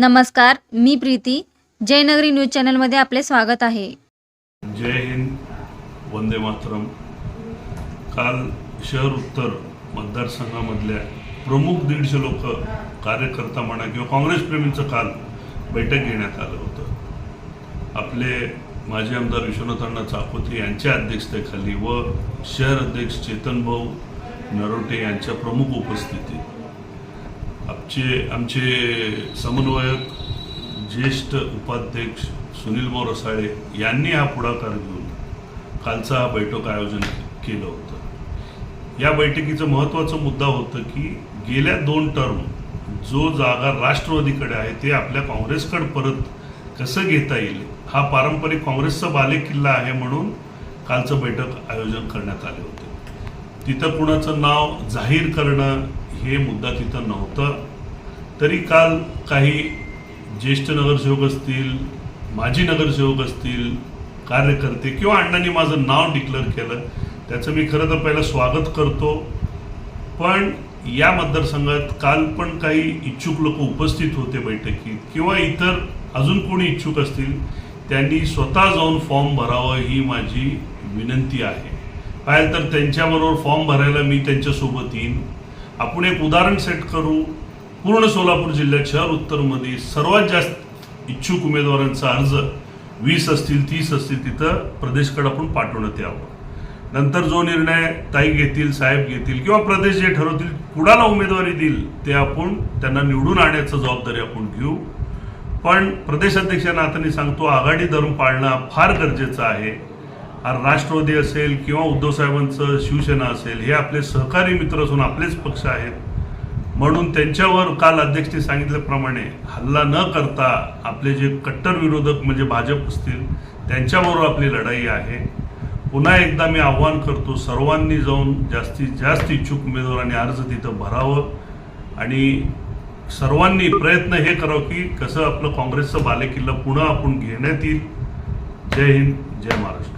नमस्कार मी प्रीती. जयनगरी न्यूज चॅनलमध्ये आपले स्वागत आहे. जय हिंद वंदे मातरम. काल शहर उत्तर मतदारसंघामधल्या प्रमुख दीडशे लोक कार्यकर्ता म्हणा किंवा काँग्रेसप्रेमींचं काल बैठक घेण्यात आलं होतं. आपले माजी आमदार विश्वनाथांना चाकोते यांच्या अध्यक्षतेखाली व शहर अध्यक्ष चेतन भाऊ नरोटे यांच्या प्रमुख उपस्थितीत आमचे आमचे समन्वयक ज्येष्ठ उपाध्यक्ष सुनील मोरसाळे यांनी हा पुढाकार घेऊन कालचा हा बैठक आयोजन केलं होतं. या बैठकीचं महत्त्वाचा मुद्दा होतं की गेल्या दोन टर्म जो जागा राष्ट्रवादीकडे आहे ते आपल्या काँग्रेसकडे परत कसं घेता येईल हा पारंपरिक काँग्रेसचा बालेकिल्ला आहे म्हणून कालचं बैठक आयोजन करण्यात आले होते. तिथं कुणाचं नाव जाहीर करणं हे मुद्दा तिथं नव्हता. तरी काल काही ज्येष्ठ नगरसेवक असतील माजी नगरसेवक असतील कार्यकर्ते किंवा अण्णांनी माझं नाव डिक्लेअर केलं त्याचं मी खरं तर पहिलं स्वागत करतो. पण या मतदारसंघात काल पण काही इच्छुक लोक उपस्थित होते बैठकीत किंवा इतर अजून कोणी इच्छुक असतील त्यांनी स्वतः जाऊन फॉर्म भरावं ही माझी विनंती आहे. पाहिलं तर त्यांच्याबरोबर फॉर्म भरायला मी त्यांच्यासोबत येईन. आपण एक उदाहरण सेट करू. पूर्ण सोलापूर जिल्ह्यात शहर उत्तरमध्ये सर्वात जास्त इच्छुक उमेदवारांचा अर्ज वीस असतील तीस असतील तिथं प्रदेशकडे आपण पाठवण्यात यावं. नंतर जो निर्णय ताई घेतील साहेब घेतील किंवा प्रदेश जे ठरवतील कुणाला उमेदवारी देईल ते आपण त्यांना निवडून आणण्याचं जबाबदारी आपण घेऊ. पण प्रदेशाध्यक्षा नात्याने सांगतो आघाडी धर्म पाळणं फार गरजेचं आहे. राष्ट्रवादी असेल किंवा उद्धव साहेबांचं शिवसेना असेल हे आपले सहकारी मित्र असून आपलेच पक्ष आहेत. म्हणून त्यांच्यावर काल अध्यक्षने सांगितल्याप्रमाणे हल्ला न करता आपले जे कट्टर विरोधक म्हणजे भाजप असतील त्यांच्याबरोबर आपली लढाई आहे. पुन्हा एकदा मी आव्हान करतो सर्वांनी जाऊन जास्तीत जास्त इच्छुक उमेदवारांनी अर्ज तिथं भरावं आणि सर्वांनी प्रयत्न हे करावं की कसं आपलं काँग्रेसचं बालेकिल्ला पुन्हा आपण घेण्यात येईल. जय हिंद जय महाराष्ट्र.